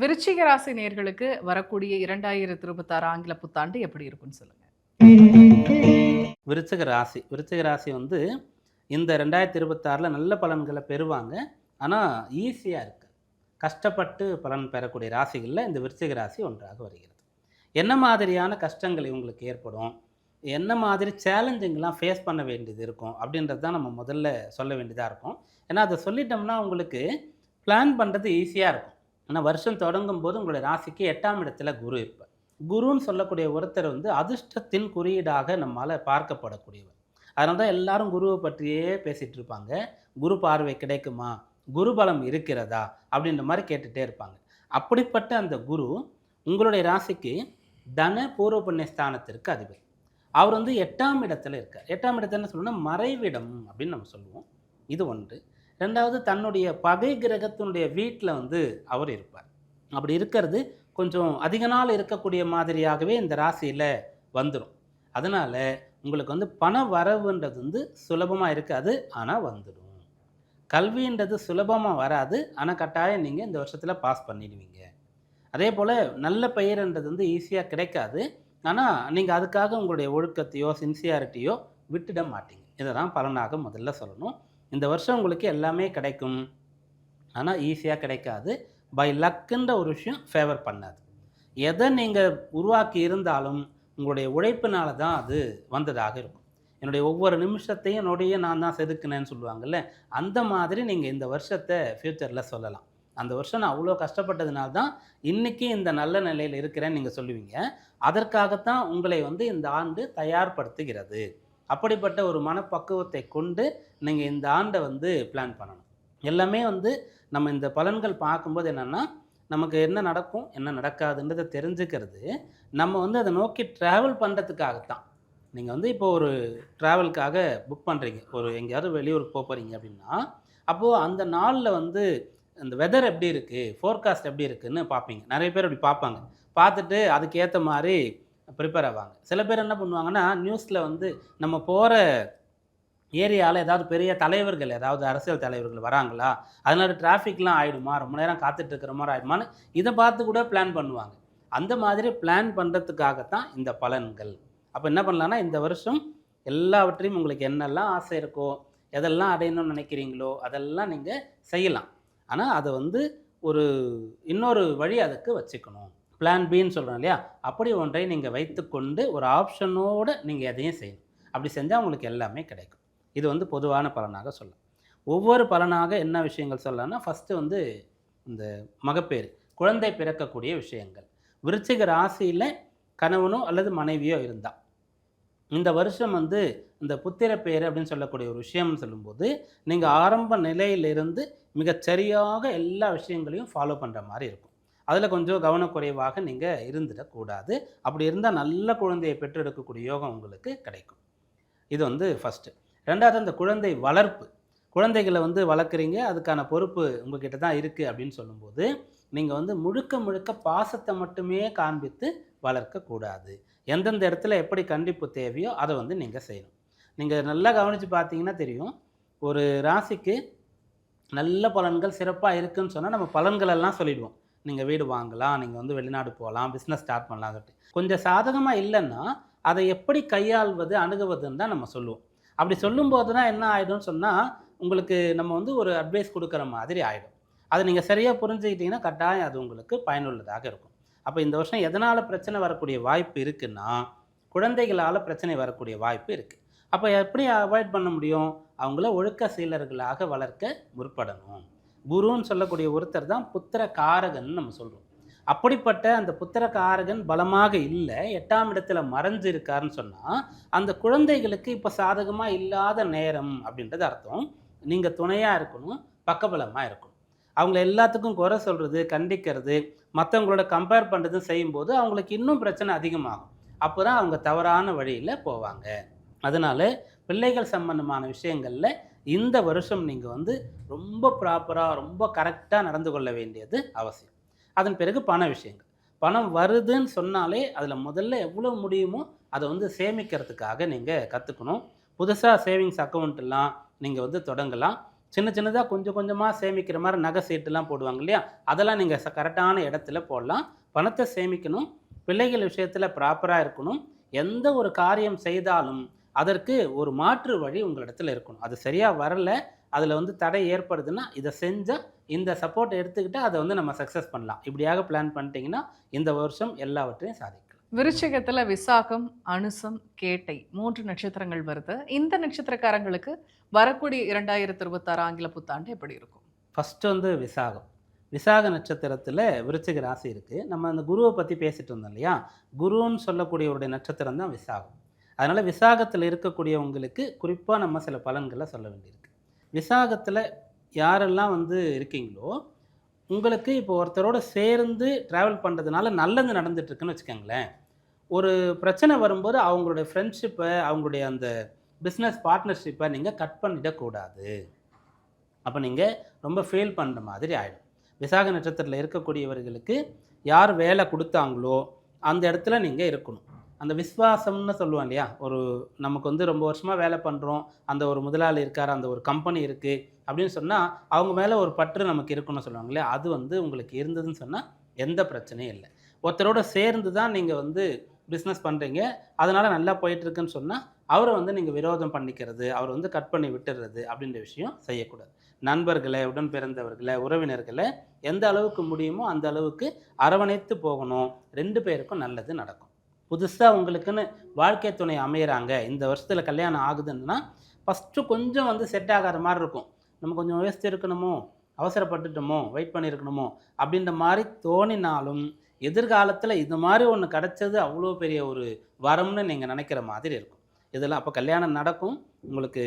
விருச்சிக ராசி நேர்களுக்கு வரக்கூடிய இரண்டாயிரத்தி இருபத்தாறு ஆங்கில புத்தாண்டு எப்படி இருக்கும்னு சொல்லுங்க. விருச்சிக ராசி. விருச்சிக ராசி வந்து இந்த ரெண்டாயிரத்தி இருபத்தாறில் நல்ல பலன்களை பெறுவாங்க. ஆனால் ஈஸியாக இருக்குது கஷ்டப்பட்டு பலன் பெறக்கூடிய ராசிகளில் இந்த விருச்சிக ராசி ஒன்றாக வருகிறது. என்ன மாதிரியான கஷ்டங்கள் இவங்களுக்கு ஏற்படும்? என்ன மாதிரி சேலஞ்சிங்லாம் ஃபேஸ் பண்ண வேண்டியது இருக்கும்? அப்படின்றது தான் நம்ம முதல்ல சொல்ல வேண்டியதாக இருக்கும். ஏன்னா அதை சொல்லிட்டோம்னா உங்களுக்கு பிளான் பண்ணுறது ஈஸியாக இருக்கும். ஆனால் வருஷம் தொடங்கும் போது உங்களுடைய ராசிக்கு எட்டாம் இடத்துல குரு இருப்பார். குருன்னு சொல்லக்கூடிய ஒருத்தர் வந்து அதிர்ஷ்டத்தின் குறியீடாக நம்மால் பார்க்கப்படக்கூடியவர். அதனால தான் எல்லாரும் குருவை பற்றியே பேசிகிட்டு இருப்பாங்க. குரு பார்வை கிடைக்குமா? குரு பலம் இருக்கிறதா? அப்படின்ற மாதிரி கேட்டுகிட்டே இருப்பாங்க. அப்படிப்பட்ட அந்த குரு உங்களுடைய ராசிக்கு தன பூர்வ புண்ணிய ஸ்தானத்திற்கு அதிபதி. அவர் வந்து எட்டாம் இடத்துல இருக்கார். எட்டாம் இடத்துல என்ன சொல்லணும்னா மறைவிடம் அப்படின்னு நம்ம சொல்லுவோம். இது ஒன்று. ரெண்டாவது தன்னுடைய பகை கிரகத்தினுடைய வீட்டில் வந்து அவர் இருப்பார். அப்படி இருக்கிறது கொஞ்சம் அதிக நாள் இருக்கக்கூடிய மாதிரியாகவே இந்த ராசியில் வந்துடும் அதனால் உங்களுக்கு வந்து பண வரவுன்றது வந்து சுலபமாக இருக்காது ஆனால் வந்துடும். கல்வின்றது சுலபமாக வராது ஆனால் கட்டாயம் நீங்கள் இந்த வருஷத்தில் பாஸ் பண்ணிடுவீங்க. அதே போல் நல்ல பெயர்ன்றது வந்து ஈஸியாக கிடைக்காது ஆனால் நீங்கள் அதுக்காக உங்களுடைய ஒழுக்கத்தையோ சின்சியாரிட்டியோ விட்டுட மாட்டீங்க. இதை தான் பலனாக முதல்ல சொல்லணும். இந்த வருஷம் உங்களுக்கு எல்லாமே கிடைக்கும். ஆனால் ஈஸியாக கிடைக்காது. பை லக்குன்ற ஒரு விஷயம் ஃபேவர் பண்ணாது. எதை நீங்கள் உருவாக்கி இருந்தாலும் உங்களுடைய உழைப்பினால தான் அது வந்ததாக இருக்கும். என்னுடைய ஒவ்வொரு நிமிஷத்தையும் என்னுடைய நான் தான் செதுக்கினேன்னு சொல்லுவாங்கல்ல அந்த மாதிரி நீங்கள் இந்த வருஷத்தை ஃப்யூச்சரில் சொல்லலாம். அந்த வருஷம் நான் அவ்வளோ கஷ்டப்பட்டதுனால தான் இன்றைக்கி இந்த நல்ல நிலையில் இருக்கிறேன்னு நீங்கள் சொல்லுவீங்க. அதற்காகத்தான் உங்களை வந்து இந்த ஆண்டு தயார்படுத்துகிறது. அப்படிப்பட்ட ஒரு மனப்பக்குவத்தை கொண்டு நீங்கள் இந்த ஆண்டை வந்து பிளான் பண்ணணும். எல்லாமே வந்து நம்ம இந்த பலன்கள் பார்க்கும்போது என்னென்னா நமக்கு என்ன நடக்கும் என்ன நடக்காதுன்றதை தெரிஞ்சுக்கிறது. நம்ம வந்து அதை நோக்கி ட்ராவல் பண்ணுறதுக்காகத்தான் நீங்கள் வந்து இப்போ ஒரு ட்ராவலுக்காக புக் பண்ணுறீங்க ஒரு எங்கேயாவது வெளியூருக்கு போக போகிறீங்க அப்படின்னா அப்போது அந்த நாளில் வந்து அந்த வெதர் எப்படி இருக்குது ஃபோர்காஸ்ட் எப்படி இருக்குதுன்னு பார்ப்பீங்க. நிறைய பேர் அப்படி பார்ப்பாங்க. பார்த்துட்டு அதுக்கேற்ற மாதிரி ப்ரிப்பேர் ஆவாங்க. சில பேர் என்ன பண்ணுவாங்கன்னா நியூஸில் வந்து நம்ம போகிற ஏரியாவில் ஏதாவது பெரிய தலைவர்கள் ஏதாவது அரசியல் தலைவர்கள் வராங்களா? அதனால டிராஃபிக்லாம் ஆகிடுமா ரொம்ப நேரம் காத்துட்டு இருக்கிற மாதிரி ஆகிடுமான்னு இதை பார்த்து கூட பிளான் பண்ணுவாங்க. அந்த மாதிரி பிளான் பண்ணுறதுக்காகத்தான் இந்த பலன்கள். அப்போ என்ன பண்ணலான்னா இந்த வருஷம் எல்லாவற்றையும் உங்களுக்கு என்னெல்லாம் ஆசை இருக்கோ எதெல்லாம் அடையணும்னு நினைக்கிறீங்களோ அதெல்லாம் நீங்கள் செய்யலாம். ஆனால் அதை வந்து ஒரு இன்னொரு வழி அதுக்கு வச்சுக்கணும். பிளான் பின்னு சொல்கிறோம் இல்லையா? அப்படி ஒன்றை நீங்கள் வைத்துக்கொண்டு ஒரு ஆப்ஷனோடு நீங்கள் எதையும் செய்யணும். அப்படி செஞ்சால் உங்களுக்கு எல்லாமே கிடைக்கும். இது வந்து பொதுவான பலனாக சொல்லலாம். ஒவ்வொரு பலனாக என்ன விஷயங்கள் சொல்லலாம்னா ஃபஸ்ட்டு வந்து இந்த மகப்பேறு குழந்தை பிறக்கக்கூடிய விஷயங்கள். விருச்சிக ராசியில் கணவனோ அல்லது மனைவியோ இருந்தால் இந்த வருஷம் வந்து இந்த புத்திர பேர் அப்படின்னு சொல்லக்கூடிய ஒரு விஷயம்னு சொல்லும்போது நீங்கள் ஆரம்ப நிலையிலிருந்து மிகச்சரியாக எல்லா விஷயங்களையும் ஃபாலோ பண்ணுற மாதிரி இருக்கும். அதில் கொஞ்சம் கவனக்குறைவாக நீங்கள் இருந்துடக்கூடாது. அப்படி இருந்தால் நல்ல குழந்தையை பெற்றெடுக்கக்கூடிய யோகம் உங்களுக்கு கிடைக்கும். இது வந்து ஃபஸ்ட்டு ரெண்டாவது அந்த குழந்தை வளர்ப்பு. குழந்தைகளை வந்து வளர்க்குறீங்க அதுக்கான பொறுப்பு உங்ககிட்ட தான் இருக்குது அப்படின்னு சொல்லும்போது நீங்கள் வந்து முழுக்க முழுக்க பாசத்தை மட்டுமே காண்பித்து வளர்க்கக்கூடாது. எந்தெந்த இடத்துல எப்படி கண்டிப்பு தேவையோ அதை வந்து நீங்கள் செய்யணும். நீங்கள் நல்லா கவனித்து பார்த்தீங்கன்னா தெரியும் ஒரு ராசிக்கு நல்ல பலன்கள் சிறப்பாக இருக்குன்னு சொன்னால் நம்ம பலன்களெல்லாம் சொல்லிடுவோம். நீங்கள் வீடு வாங்கலாம் நீங்கள் வந்து வெளிநாடு போகலாம் பிஸ்னஸ் ஸ்டார்ட் பண்ணலாம் சொல்லிட்டு. கொஞ்சம் சாதகமாக இல்லைன்னா அதை எப்படி கையாள்வது அணுகுவதுன்னு தான் நம்ம சொல்லுவோம். அப்படி சொல்லும்போது தான் என்ன ஆகிடும்னு சொன்னால் உங்களுக்கு நம்ம வந்து ஒரு அட்வைஸ் கொடுக்குற மாதிரி ஆகிடும் அதை நீங்கள் சரியாக புரிஞ்சுக்கிட்டிங்கன்னா கட்டாயம் அது உங்களுக்கு பயனுள்ளதாக இருக்கும். அப்போ இந்த வருஷம் எதனால் பிரச்சனை வரக்கூடிய வாய்ப்பு இருக்குன்னா குழந்தைகளால் பிரச்சனை வரக்கூடிய வாய்ப்பு இருக்குது அப்போ எப்படி அவாய்ட் பண்ண முடியும்? அவங்கள ஒழுக்க சீலர்களாக வளர்க்க முற்படணும். குருன்னு சொல்லக்கூடிய ஒருத்தர் தான் புத்திர காரகன் நம்ம சொல்கிறோம் அப்படிப்பட்ட அந்த புத்திர காரகன் பலமாக இல்லை. எட்டாம் இடத்துல மறைஞ்சு இருக்காருன்னு சொன்னால் அந்த குழந்தைகளுக்கு இப்போ சாதகமாக இல்லாத நேரம் அப்படின்றது அர்த்தம். நீங்கள் துணையாக இருக்கணும் பக்கபலமாக இருக்கணும். அவங்கள எல்லாத்துக்கும் குறை சொல்கிறது கண்டிக்கிறது மற்றவங்களோட கம்பேர் பண்ணுறதும் செய்யும்போது அவங்களுக்கு இன்னும் பிரச்சனை அதிகமாகும். அப்போ தான் அவங்க தவறான வழியில் போவாங்க. அதனால் பிள்ளைகள் சம்பந்தமான விஷயங்களில் இந்த வருஷம் நீங்கள் வந்து ரொம்ப ப்ராப்பராக ரொம்ப கரெக்டாக நடந்து கொள்ள வேண்டியது அவசியம். அதன் பிறகு பண விஷயங்கள். பணம் வருதுன்னு சொன்னாலே அதில் முதல்ல எவ்வளோ முடியுமோ அதை வந்து சேமிக்கிறதுக்காக நீங்கள் கற்றுக்கணும் புதுசாக சேவிங்ஸ் அக்கௌண்ட்டெல்லாம் நீங்கள் வந்து தொடங்கலாம். சின்ன சின்னதாக கொஞ்சம் கொஞ்சமாக சேமிக்கிற மாதிரி நகை சீட்டுலாம் போடுவாங்க இல்லையா? அதெல்லாம் நீங்கள் கரெக்டான இடத்துல போடலாம். பணத்தை சேமிக்கணும். பிள்ளைகள் விஷயத்தில் ப்ராப்பராக இருக்கணும். எந்த ஒரு காரியம் செய்தாலும் அதற்கு ஒரு மாற்று வழி உங்களிடத்துல இருக்கணும். அது சரியாக வரல அதில் வந்து தடை ஏற்படுதுன்னா இதை செஞ்சால் இந்த சப்போர்ட் எடுத்துக்கிட்டு அதை வந்து நம்ம சக்ஸஸ் பண்ணலாம். இப்படியாக பிளான் பண்ணிட்டீங்கன்னா இந்த வருஷம் எல்லாவற்றையும் சாதிக்கலாம். விருச்சிகத்துல விசாகம் அனுசம் கேட்டை மூன்று நட்சத்திரங்கள் வருது. இந்த நட்சத்திரக்காரங்களுக்கு வரக்கூடிய இரண்டாயிரத்தி இருபத்தாறு ஆங்கில புத்தாண்டு எப்படி இருக்கும்? ஃபஸ்ட்டு வந்து விசாகம். விசாக நட்சத்திரத்தில் விருச்சிக ராசி இருக்குது நம்ம அந்த குருவை பற்றி பேசிட்டு இருந்தோம் இல்லையா? குருன்னு சொல்லக்கூடியவருடைய நட்சத்திரம் தான் விசாகம். அதனால் விசாகத்தில் இருக்கக்கூடியவங்களுக்கு குறிப்பாக நம்ம சில பலன்களை சொல்ல வேண்டியிருக்கு. விசாகத்தில் யாரெல்லாம் வந்து இருக்கீங்களோ உங்களுக்கு இப்போ ஒருத்தரோட சேர்ந்து ட்ராவல் பண்ணுறதுனால நல்லது நடந்துட்டுருக்குன்னு வச்சுக்கோங்களேன். ஒரு பிரச்சனை வரும்போது அவங்களுடைய ஃப்ரெண்ட்ஷிப்பை அவங்களுடைய அந்த பிஸ்னஸ் பார்ட்னர்ஷிப்பை நீங்கள் கட் பண்ணிடக்கூடாது. அப்போ நீங்கள் ரொம்ப ஃபீல் பண்ணுற மாதிரி ஆகிடும் விசாக நட்சத்திரத்தில் இருக்கக்கூடியவர்களுக்கு யார் வேலை கொடுத்தாங்களோ அந்த இடத்துல நீங்கள் இருக்கணும். அந்த விஸ்வாசம்னு சொல்லுவோம் இல்லையா? ஒரு நமக்கு வந்து ரொம்ப வருஷமாக வேலை பண்ணுறோம் அந்த ஒரு முதலாளி இருக்கார் அந்த ஒரு கம்பெனி இருக்குது அப்படின்னு சொன்னால் அவங்க மேலே ஒரு பற்று நமக்கு இருக்குன்னு சொல்லுவாங்க இல்லையா? அது வந்து உங்களுக்கு இருந்ததுன்னு சொன்னால் எந்த பிரச்சனையும் இல்லை. ஒருத்தரோட சேர்ந்து தான் நீங்கள் வந்து பிஸ்னஸ் பண்ணுறீங்க அதனால் நல்லா போயிட்டுருக்குன்னு சொன்னால் அவரை வந்து நீங்கள் விரோதம் பண்ணிக்கிறது அவர் வந்து கட் பண்ணி விட்டுறது அப்படின்ற விஷயம் செய்யக்கூடாது. நண்பர்களை உடன் பிறந்தவர்களை உறவினர்களை எந்த அளவுக்கு முடியுமோ அந்த அளவுக்கு அரவணைத்து போகணும். ரெண்டு பேருக்கும் நல்லது நடக்கும். புதுசாக உங்களுக்குன்னு வாழ்க்கை துணை அமையிறாங்க. இந்த வருஷத்தில் கல்யாணம் ஆகுதுன்னா ஃபஸ்ட்டு கொஞ்சம் வந்து செட் ஆகாத மாதிரி இருக்கும். நம்ம கொஞ்சம் யோசித்து இருக்கணுமோ அவசரப்பட்டுட்டோமோ வெயிட் பண்ணியிருக்கணுமோ அப்படின்ற மாதிரி தோணினாலும் எதிர்காலத்தில் இது மாதிரி ஒன்று கிடச்சது அவ்வளோ பெரிய ஒரு வரம்னு நீங்கள் நினைக்கிற மாதிரி இருக்கும். இதெல்லாம் அப்போ கல்யாணம் நடக்கும். உங்களுக்கு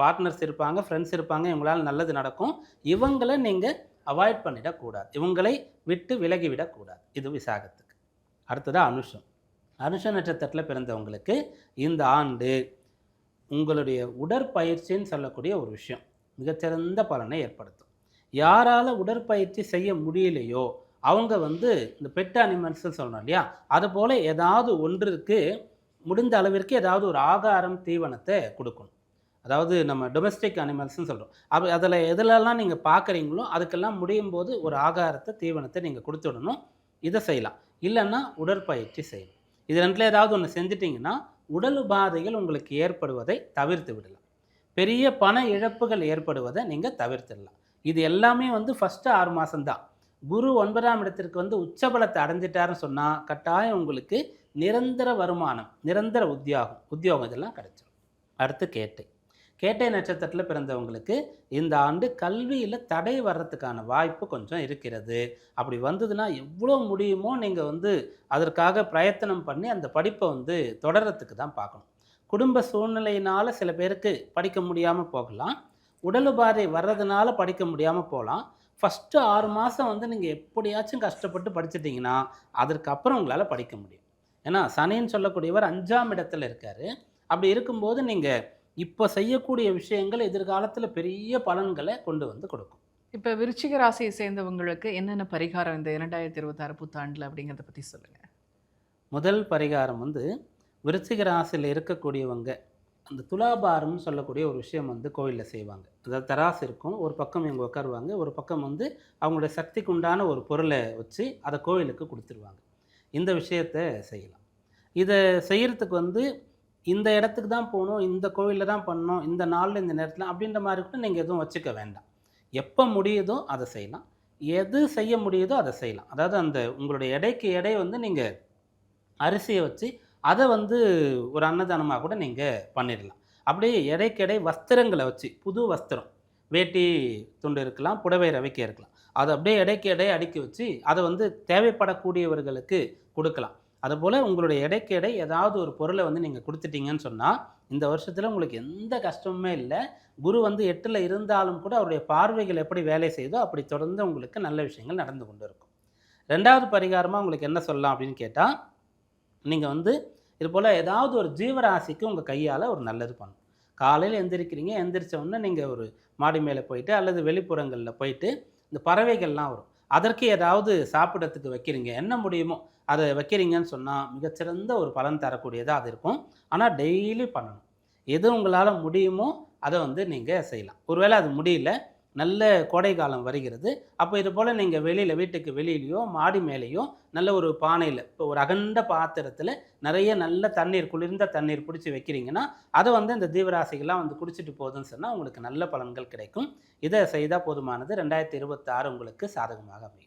பார்ட்னர்ஸ் இருப்பாங்க ஃப்ரெண்ட்ஸ் இருப்பாங்க இவங்களால் நல்லது நடக்கும். இவங்களை நீங்கள் அவாய்ட் பண்ணிடக்கூடாது. இவங்களை விட்டு விலகி விடக்கூடாது இது விசாகத்துக்கு. அடுத்ததாக அனுஷம். அனுஷ நட்சத்திரத்தில் பிறந்தவங்களுக்கு இந்த ஆண்டு உங்களுடைய உடற்பயிற்சின்னு சொல்லக்கூடிய ஒரு விஷயம். மிகச்சிறந்த பலனை ஏற்படுத்தும். யாரால் உடற்பயிற்சி செய்ய முடியலையோ அவங்க வந்து இந்த பெட் அனிமல்ஸ் சொல்லணும் இல்லையா? அது போல் ஏதாவது ஒன்றிற்கு முடிந்த அளவிற்கு ஏதாவது ஒரு ஆகாரம் தீவனத்தை கொடுக்கணும். அதாவது நம்ம டொமஸ்டிக் அனிமல்ஸ்னு சொல்கிறோம் அப்போ அதில் எதுலெல்லாம் நீங்கள் பார்க்குறீங்களோ அதுக்கெல்லாம் முடியும் போது ஒரு ஆகாரத்தை தீவனத்தை நீங்கள் கொடுத்து விடணும் இதை செய்யலாம். இல்லைன்னா உடற்பயிற்சி செய்யணும். இது ரெண்டில் ஏதாவது ஒன்று செஞ்சிட்டிங்கன்னா உடல் உபாதைகள் உங்களுக்கு ஏற்படுவதை தவிர்த்து விடலாம். பெரிய பண இழப்புகள் ஏற்படுவதை நீங்கள் தவிர்த்துடலாம். இது எல்லாமே வந்து ஃபஸ்ட்டு ஆறு மாதம்தான் குரு ஒன்பதாம் இடத்திற்கு வந்து உச்சபலத்தை அடைஞ்சிட்டாருன்னு சொன்னால் கட்டாயம் உங்களுக்கு நிரந்தர வருமானம் நிரந்தர உத்தியோகம் உத்தியோகம் இதெல்லாம் கிடைச்சிடும் அடுத்து கேட்டு. கேட்டை நட்சத்திரத்தில் பிறந்தவங்களுக்கு இந்த ஆண்டு கல்வியில் தடை வர்றதுக்கான வாய்ப்பு கொஞ்சம் இருக்கிறது. அப்படி வந்ததுன்னா எவ்வளோ முடியுமோ நீங்கள் வந்து அதற்காக பிரயத்தனம் பண்ணி அந்த படிப்பை வந்து தொடரத்துக்கு தான் பார்க்கணும். குடும்ப சூழ்நிலையினால் சில பேருக்கு படிக்க முடியாமல் போகலாம். உடல் உபாதை வர்றதுனால படிக்க முடியாமல் போகலாம். ஃபஸ்ட்டு ஆறு மாதம் வந்து நீங்கள் எப்படியாச்சும் கஷ்டப்பட்டு படிச்சிட்டிங்கன்னா அதற்கப்புறம் உங்களால் படிக்க முடியும். ஏன்னா சனின்னு சொல்லக்கூடியவர் அஞ்சாம் இடத்துல இருக்கார். அப்படி இருக்கும்போது நீங்கள் இப்போ செய்யக்கூடிய விஷயங்கள் எதிர்காலத்தில் பெரிய பலன்களை கொண்டு வந்து கொடுக்கும். இப்ப விருச்சிக ராசியை சேர்ந்தவங்களுக்கு என்னென்ன பரிகாரம் இந்த இரண்டாயிரத்தி இருபத்தாறு புத்தாண்டுல அப்படிங்கறத பத்தி சொல்லுங்க. முதல் பரிகாரம் வந்து விருச்சிக ராசியில் இருக்கக்கூடியவங்க அந்த துலாபாரம்னு சொல்லக்கூடிய ஒரு விஷயம் வந்து கோவிலில் செய்வாங்க. அதாவது தராசு இருக்கும் ஒரு பக்கம் இவங்க உட்காருவாங்க ஒரு பக்கம் வந்து அவங்களுடைய சக்திக்கு உண்டான ஒரு பொருளை வச்சு அதை கோவிலுக்கு கொடுத்துருவாங்க. இந்த விஷயத்தை செய்யலாம். இதை செய்கிறதுக்கு வந்து இந்த இடத்துக்கு தான் போகணும் இந்த கோவிலில் தான் பண்ணணும் இந்த நாளில் இந்த நேரத்தில் அப்படின்ற மாதிரி கூட நீங்கள் எதுவும் வச்சுக்க வேண்டாம். எப்போ முடியுதோ அதை செய்யலாம். எது செய்ய முடியுதோ அதை செய்யலாம். அதாவது அந்த உங்களுடைய எடைக்கு எடை வந்து நீங்கள் அரிசியை வச்சு அதை வந்து ஒரு அன்னதானமாக கூட நீங்கள் பண்ணிடலாம். அப்படியே எடைக்கெடை வஸ்திரங்களை வச்சு புது வஸ்திரம் வேட்டி துண்டு இருக்கலாம் புடவை ரவிக்க இருக்கலாம். அதை அப்படியே எடைக்கு எடை அடுக்கி வச்சு அதை வந்து தேவைப்படக்கூடியவர்களுக்கு கொடுக்கலாம். அதுபோல் உங்களுடைய எடைக்கு எடை ஏதாவது ஒரு பொருளை வந்து நீங்கள் கொடுத்துட்டீங்கன்னு சொன்னால் இந்த வருஷத்தில் உங்களுக்கு எந்த கஷ்டமுமே இல்லை. குரு வந்து எட்டில் இருந்தாலும் கூட அவருடைய பார்வைகள் எப்படி வேலை செய்தோ அப்படி தொடர்ந்து உங்களுக்கு நல்ல விஷயங்கள் நடந்து கொண்டு இருக்கும். ரெண்டாவது பரிகாரமாக உங்களுக்கு என்ன சொல்லலாம் அப்படின்னு கேட்டால் நீங்கள் வந்து இது போல் ஏதாவது ஒரு ஜீவராசிக்கு உங்கள் கையால் ஒரு நல்லது பண்ணணும். காலையில் எந்திரிக்கிறீங்க எந்திரிச்ச உடனே நீங்கள் ஒரு மாடி மேலே போயிட்டு அல்லது வெளிப்புறங்களில் போயிட்டு இந்த பறவைகள்லாம் வரும். அதற்கு ஏதாவது சாப்பிடறதுக்கு வைக்கிறீங்க என்ன முடியுமோ அதை வைக்கிறீங்கன்னு சொன்னால் மிகச்சிறந்த ஒரு பலன் தரக்கூடியதாக அது இருக்கும். ஆனால் டெய்லி பண்ணணும். எது உங்களால் முடியுமோ அதை வந்து நீங்கள் செய்யலாம். ஒருவேளை அது முடியல நல்ல கோடை காலம் வருகிறது. அப்போ இது போல் நீங்கள் வெளியில் வீட்டுக்கு வெளியிலையோ மாடி மேலேயோ நல்ல ஒரு பானையில் இப்போ ஒரு அகண்ட பாத்திரத்தில் நிறைய நல்ல தண்ணீர் குளிர்ந்த தண்ணீர் பிடிச்சி வைக்கிறீங்கன்னா அதை வந்து இந்த தீவராசிகள்லாம் வந்து குடிச்சிட்டு போகுதுன்னு சொன்னால் உங்களுக்கு நல்ல பலன்கள் கிடைக்கும். இதை செய்தால் போதுமானது. ரெண்டாயிரத்தி இருபத்தாறு உங்களுக்கு சாதகமாக அமையும்.